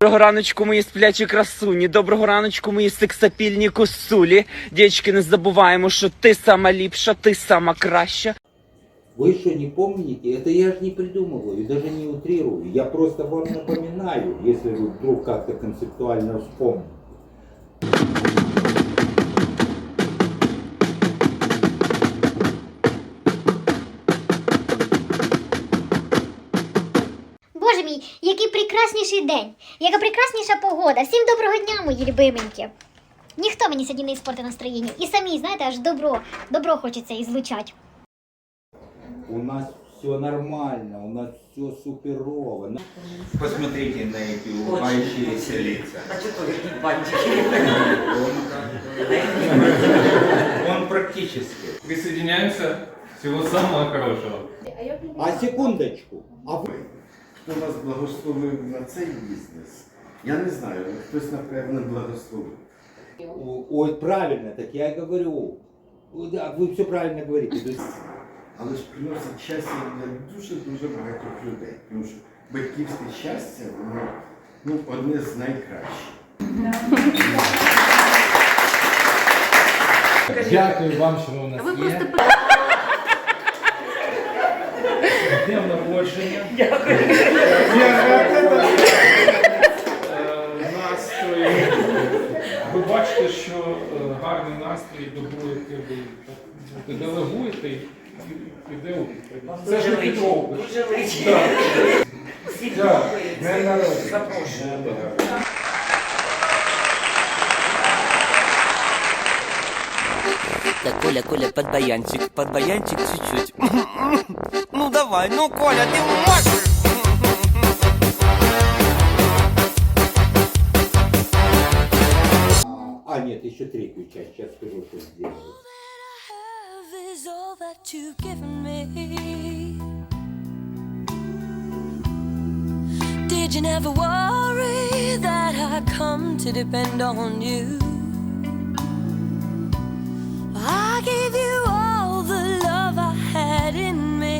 Доброго раночку, мої сплячі красуні. Доброго раночку, мої сексапільні косулі. Дівчатки, не забуваємо, що ти сама ліпша, ти сама краща. Вы что, не помните? Это я же не придумываю и даже не утрирую. Я просто вам напоминаю, если вы вдруг как-то концептуально вспомните. Боже мій, який прекрасніший день, яка прекрасніша погода. Всім доброго дня, мої любименькі. Ніхто мені сьогодні не іспортить настроєння. І самі, знаєте, аж добро, добро хочеться ізлучати. У нас все нормально, у нас все суперово. Посмотрите на эти улыбающиеся лица. А что только бантики? Он, он практически. Присоединяемся. Всего самого хорошего. А секундочку, а вы Хто вас благословив на цей бізнес? Я не знаю, але хтось, напевно, благословив. О- Ой, правильно, так я и говорю. О, Да, вы все правильно говорите. То есть, але ж приносить щастя для дуже-дуже багатьох людей. Тому що батьківське щастя, воно ну, одне з найкращих. Дякую вам, що ви у нас є. З Днем народження. Дякую. Настрої. Ви бачите, що е, гарний настрій добуєте, ви так, делегуєте і піде у відповідь. Це ж не Петровка. Дуже личі. Так. Всі Так, днем народження. Запрошую. Так, Коля, Коля, под баянчик, под баянчик чуть-чуть. Ну давай, ну Коля, ты можешь! а, а, нет, еще третью часть. Сейчас скажу, что сделаю. Is all that you've given me. Did you never worry that I come to depend on you? I gave you all the love I had in me.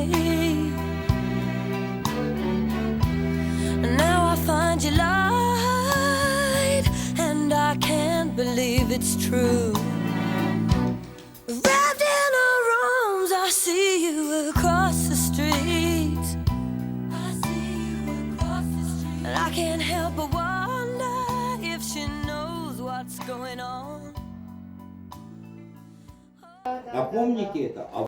And now I find you lied, and I can't believe it's true. I can't help but wonder if she knows what's going on. Напомните это. А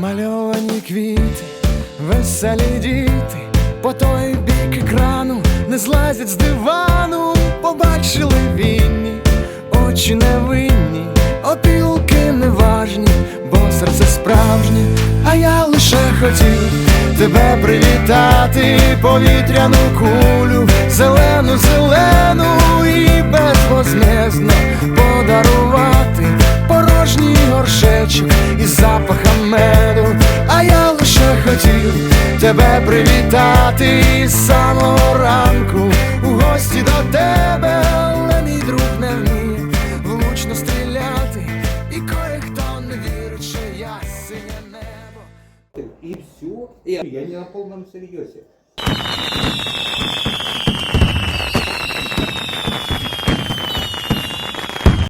Мальовані квіти, веселі діти, по той бік екрану Не злазять з дивану, побачили вінні, очі невинні, опілки неважні, бо серце справжнє, а я лише хотів тебе привітати, повітряну кулю, зелену, зелену і безвозмездно тебе привітати з самого ранку у гості до тебе, але мій друг не вміє влучно стріляти, і кое-хто не вірить, що я синє небо. І все. Я не на повному серьезе.